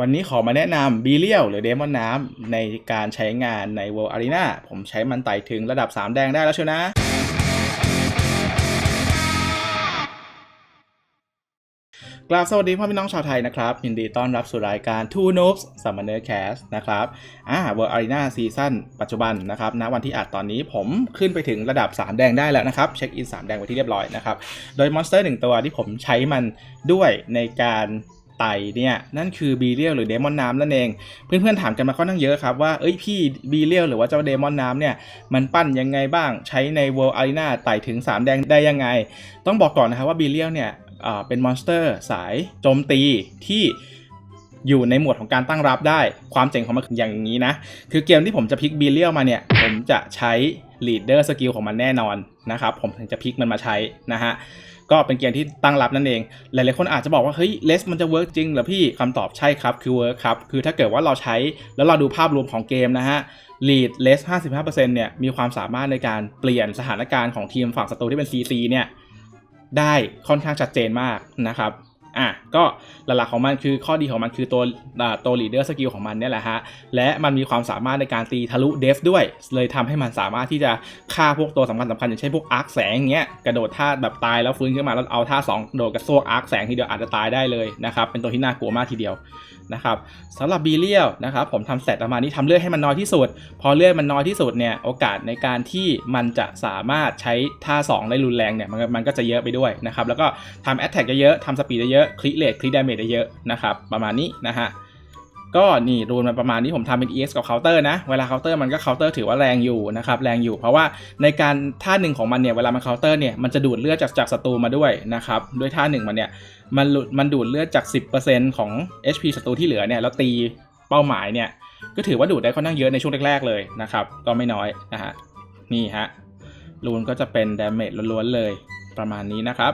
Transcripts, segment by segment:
วันนี้ขอมาแนะนำบีเลียวหรือเดมอนน้ำในการใช้งานใน World Arena ผมใช้มันไต่ถึงระดับ 3 แดงได้แล้วเชียวนะ กราบสวัสดีพ่อพี่น้องชาวไทยนะครับ ยินดีต้อนรับสู่รายการ Two Noobs Summoner Cast นะครับอ่า World Arena Season ปัจจุบันนะครับณวันที่อัดตอนนี้ผมขึ้นไปถึงระดับ 3 แดงได้แล้วนะครับ เช็คอิน 3 แดงไว้ที่เรียบร้อยนะครับ โดยมอนสเตอร์หนึ่งตัวที่ผมใช้มันด้วยในการ ไตเนี่ยนั่นคือบีเรียลหรือเดมอนน้ำนั่นเอง เพื่อนๆถามกันมาค่อนข้างเยอะครับว่าเอ้ยพี่บีเรียลหรือว่าเจ้าเดมอนน้ำเนี่ยมันปั้นยังไงบ้างใช้ใน World Arena ไต่ถึง 3 แดงได้ยังไง ต้องบอกก่อนนะครับว่าบีเรียลเนี่ยเป็นมอนสเตอร์สายโจมตีที่อยู่ในหมวดของการตั้งรับได้ ความเจ๋งของมันคืออย่างนี้นะ คือเกมที่ผมจะพลิกบีเรียลมาเนี่ย ผมจะใช้ leader skill ของมันแน่นอนนะครับ ผมถึงจะพลิกมันมาใช้นะฮะ ก็เป็นเกมที่ตั้งรับนั่นเอง หลายๆคนอาจจะบอกว่าเฮ้ยเลสมันจะเวิร์กจริงเหรอพี่คำตอบใช่ครับคือเวิร์กครับคือถ้าเกิดว่าเราใช้แล้วเราดูภาพรวมของเกมนะฮะลีดเลส55%เนี่ยมีความสามารถในการเปลี่ยนสถานการณ์ของทีมฝั่งศัตรูที่เป็น CC เนี่ยได้ค่อนข้างชัดเจนมากนะครับ อะก็หลักๆของมันคือข้อดีของมันคือตัวตัว leader skill ของมันเนี่ยแหละฮะ และมันมีความสามารถในการตีทะลุเดฟด้วย เลยทำให้มันสามารถที่จะฆ่าพวกตัวสำคัญสำคัญอย่างเช่นพวกอาร์คแสงเงี้ยกระโดดท่าแบบตายแล้วฟื้นขึ้นมาแล้วเอาท่า2โดดกระซวกอาร์คแสงทีเดียวอาจจะตายได้เลยนะครับเป็นตัวที่น่ากลัวมากทีเดียวนะครับสำหรับบีเลียลนะครับผมทำเสร็จประมาณนี้ทำเลือดให้มันน้อยที่สุด พอเลือดมันน้อยที่สุดเนี่ยโอกาสในการที่มันจะสามารถใช้ท่า2ได้รุนแรงเนี่ยมันก็มันก็จะเยอะไปด้วยนะครับแล้วก็ทำแอตแทกเยอะๆทำสปีดเยอะๆคลิเลทคลิดาเมจเยอะนะครับประมาณนี้นะฮะก็นี่รูนมันประมาณนี้ผมทำเป็น EX กับเคาน์เตอร์นะ เวลาเคาน์เตอร์มันก็เคาน์เตอร์ถือว่าแรงอยู่นะครับแรงอยู่เพราะว่าในการท่าหนึ่งของมันเนี่ยเวลามันเคาน์เตอร์เนี่ยมันจะดูดเลือดจากจากศัตรูมาด้วยนะครับด้วยท่าหนึ่งมันเนี่ยมันดมันดูดเลือดจาก 10%ของ HP ศัตรูที่เหลือเนี่ยแล้วตีเป้าหมายเนี่ยก็ถือว่าดูดได้ค่อนข้างเยอะในช่วงแรกๆเลยนะครับก็ไม่น้อยนะฮะนี่ฮะรูนก็จะเป็นดาเมจล้วนๆเลยประมาณนี้นะครับ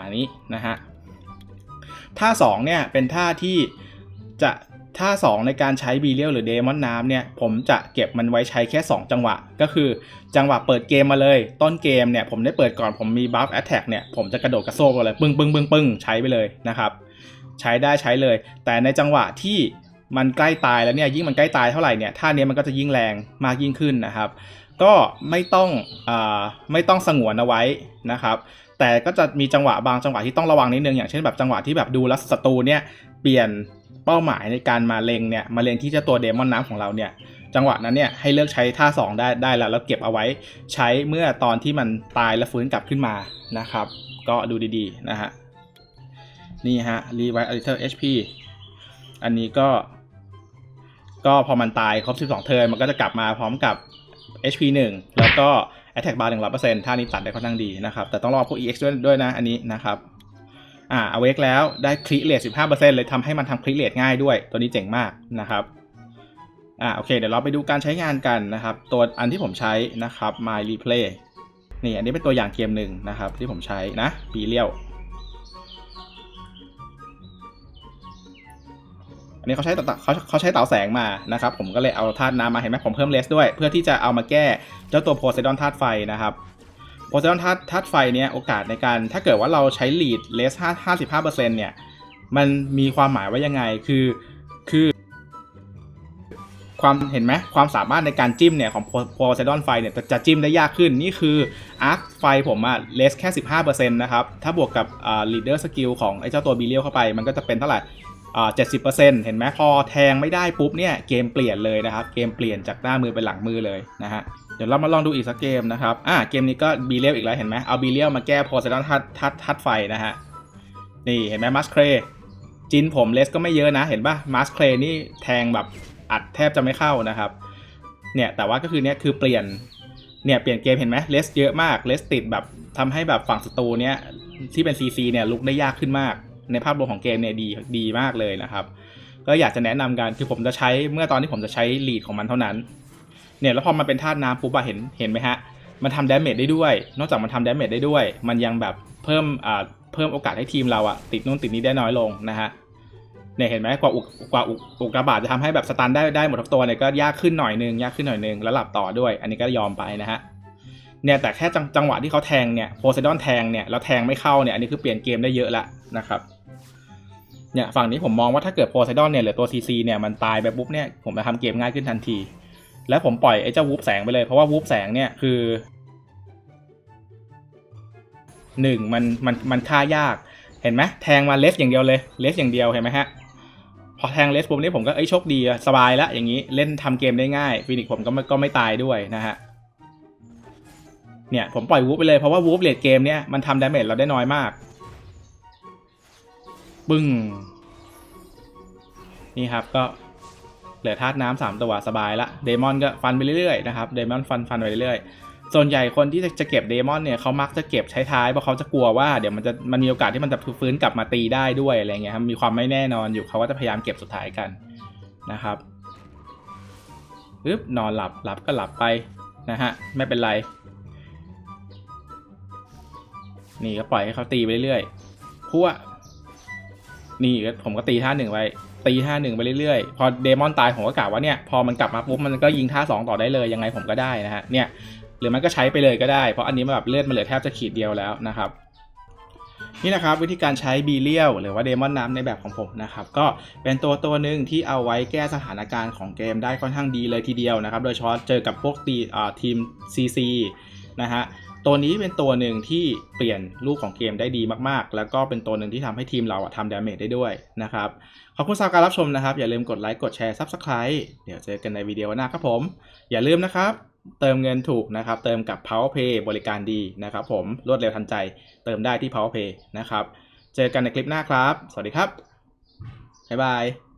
มาณนี้นะฮะท่า2เนี่ยเป็นท่าที่จะท่า 2 ในการใช้บีเลียลหรือเดมอนน้ำเนี่ยผมจะเก็บมันไว้ใช้แค่ 2 จังหวะ ก็คือจังหวะเปิดเกมมาเลย ต้นเกมเนี่ยผมได้เปิดก่อนผมมีบัฟแอตแทกเนี่ยผมจะกระโดดกระโซกเลยปึ้งปึ้งปึ้งปึ้งใช้ไปเลยนะครับใช้ได้ใช้เลย แต่ในจังหวะที่มันใกล้ตายแล้วเนี่ยยิ่งมันใกล้ตายเท่าไหร่เนี่ยท่าเนี้ยมันก็จะยิ่งแรงมากยิ่งขึ้นนะครับ ก็ไม่ต้องอไม่ต้องสงวนเอาไว้นะครับ แต่ก็จะมีจังหวะบางจังหวะที่ต้องระวังนิดนึงอย่างเช่นแบบจังหวะที่แบบดูแลวศัตรูเนี่ยเปลี่ยนเป้าหมายในการมาเล็งเนี่ยมาเล็งที่เจ้าตัวเดมอนน้ำของเราเนี่ยจังหวะนั้นเนี่ยให้เลือกใช้ท่า 2 ได้ได้แล้วแล้วเก็บเอาไว้ใช้เมื่อตอนที่มันตายแล้วฟื้นกลับขึ้นมานะครับ ก็ดูดีๆนะฮะนี่ฮะ revive a little HP อันนี้ก็ ก็พอมันตายครบ 12 เทิร์นมันก็จะกลับมาพร้อมกับ HP 1 แล้วก็ Attack Bar 100%ท่านี้ตัดได้ค่อนข้างดีนะครับ แต่ต้องรอพวก EX ด้วยด้วยนะอันนี้นะครับอ่า awake แล้วได้คลิเรท15%เลยทำให้มันทำคลิเรทง่ายด้วย ตัวนี้เจ๋งมากนะครับอ่าโอเคเดี๋ยวเราไปดูการใช้งานกันนะครับ ตัวอันที่ผมใช้นะครับ My Replay นี่อันนี้เป็นตัวอย่างเกมหนึ่งนะครับ ที่ผมใช้นะปีเลี้ยว นี้เขาใช้เต่าเขาเขาใช้เต่าแสงมานะครับผมก็เลยเอาธาตุน้ำมาเห็นไหมผมเพิ่มเลสด้วย เพื่อที่จะเอามาแก้เจ้าตัวโพไซดอนธาตุไฟนะครับโพไซดอนธาตุธาตุไฟเนี้ยโอกาสในการถ้าเกิดว่าเราใช้ลีดเลสห้าห้าสิบห้าเปอร์เซ็นต์เนี่ยมันมีความหมายว่ายังไงคือคือ ความเห็นไหมความสามารถในการจิ้มเนี่ยของโพไซดอนไฟเนี่ยจะจิ้มได้ยากขึ้นนี่คืออาร์คไฟผมอะเลสแค่ 15%นะครับ ถ้าบวกกับอ่าลีดเดอร์สกิลของไอ้เจ้าตัวบีเลียวเข้าไป มันก็จะเป็นเท่าไหร่ เจ็ดสิบเปอร์เซ็นต์เห็นไหมพอแทงไม่ได้ปุ๊บเนี่ยเกมเปลี่ยนเลยนะครับ เกมเปลี่ยนจากหน้ามือเป็นหลังมือเลยนะฮะเดี๋ยวเรามาลองดูอีกสักเกมนะครับอ่าเกมนี้ก็บีเลียอีกแล้วเห็นไหมเอาบีเลียมาแก้โพไซดอนทัดทัดทัดไฟนะฮะนี่เห็นไหมมัสเครจินผมเลสก็ไม่เยอะนะ เห็นปะมัสเครนี่แทงแบบอัดแทบจะไม่เข้านะครับเนี่ยแต่ว่าก็คือเนี่ยคือเปลี่ยนเนี่ยเปลี่ยนเกมเห็นไหมเลสเยอะมากเลสติดแบบทำให้แบบฝั่งศัตรูเนี่ยที่เป็น CC เนี่ยลุกได้ยากขึ้นมาก ในภาพรวมของเกมเนี่ยดีดีมากเลยนะครับ ก็อยากจะแนะนำกันคือผมจะใช้เมื่อตอนที่ผมจะใช้ลีดของมันเท่านั้น เนี่ยแล้วพอมันเป็นธาตุน้ำปุ๊บอะเห็นเห็นไหมฮะ มันทำดาเมจได้ด้วย นอกจากมันทำดาเมจได้ด้วย มันยังแบบเพิ่มอ่าเพิ่มโอกาสให้ทีมเราอะติดนู่นติดนี้ได้น้อยลงนะฮะเนี่ยเห็นไหมกว่าอุกกว่าอุกอุกกาบาตจะทำให้แบบสตันได้ได้หมดทุกตัวเนี่ยก็ยากขึ้นหน่อยนึงยากขึ้นหน่อยนึงแล้วหลับต่อด้วย อันนี้ก็ยอมไปนะฮะเนี่ยแต่แค่จังจังหวะที่เขาแทงเนี่ยโพไซดอนแทงเนี่ยแล้วแทงไม่เข้าเนี่ยอันนี้คือเปลี่ยนเกมได้เยอะล้วนะครับ เนี่ยฝั่งนี้ผมมองว่าถ้าเกิดโพไซดอนเนี่ยหลือตัวซีซีเนี่ยมันตายไปปุ๊บเนี่ยผมจะทำเกมง่ายขึ้นทันที แล้วผมปล่อยไอ้เจ้าวูฟแสงไปเลย เพราะว่าวูฟแสงเนี่ยคือหนึ่งมันมันมันฆ่ายากเห็นไหมแทงมาเลสอย่างเดียวเลยเลสอย่างเดียวเห็นไหมฮะพอแทงเลสปุ๊บนี่ผมก็เอ้ยโชคดีสบายละอย่างนี้เล่นทำเกมได้ง่ายฟินิกผมก็ไม่ก็ไม่ตายด้วยนะฮะเนี่ยผมปล่อยวูฟไปเลยเพราะว่าวูฟเลดเกมเนี่ยมันทำดาเมจเราได้น้อยมาก ปึ้ง นี่ครับก็เหลือธาตุน้ำสามตัวสบายละเดมอนก็ฟันไปเรื่อยๆนะครับเดมอนฟันฟันไปเรื่อยๆ ส่วนใหญ่คนที่จะเก็บเดมอนเนี่ยเขามักจะเก็บใช้ท้ายเพราะเขาจะกลัวว่าเดี๋ยวมันจะมันมีโอกาสที่มันจะฟื้นกลับมาตีได้ด้วยอะไรเงี้ยครับมีความไม่แน่นอนอยู่เขาก็จะพยายามเก็บสุดท้ายกันนะครับปึ๊บนอนหลับหลับก็หลับไปนะฮะไม่เป็นไรนี่ก็ปล่อยให้เขาตีไปเรื่อยๆพัว นี่ผมก็ตีท่าหนึ่งไปตีท่าหนึ่งไปเรื่อยๆ พอเดมอนตายผมก็กล่าวว่าเนี่ยพอมันกลับมาปุ๊บมันก็ยิงท่าสองต่อได้เลยยังไงผมก็ได้นะฮะเนี่ยหรือมันก็ใช้ไปเลยก็ได้ เพราะอันนี้มันแบบเลือดมันเหลือแทบจะขีดเดียวแล้วนะครับนี่นะครับวิธีการใช้บีเลียวหรือว่าเดมอนน้ำในแบบของผมนะครับก็เป็นตัวตัวหนึ่งที่เอาไว้แก้สถานการณ์ของเกมได้ค่อนข้างดีเลยทีเดียวนะครับ โดยเฉพาะเจอกับพวกตีอ่าทีม CC นะฮะ ตัวนี้เป็นตัวหนึ่งที่เปลี่ยนรูปของเกมได้ดีมากๆ แล้วก็เป็นตัวหนึ่งที่ทำให้ทีมเราอะทำดาเมจได้ด้วยนะครับ ขอบคุณสำหรับการรับชมนะครับ อย่าลืมกดไลค์กดแชร์ Subscribe เดี๋ยวเจอกันในวิดีโอหน้าครับผม อย่าลืมนะครับ เติมเงินถูกนะครับ เติมกับ PowerPay บริการดีนะครับผมรวดเร็วทันใจ เติมได้ที่ PowerPay นะครับ เจอกันในคลิปหน้าครับ สวัสดีครับบ๊ายบาย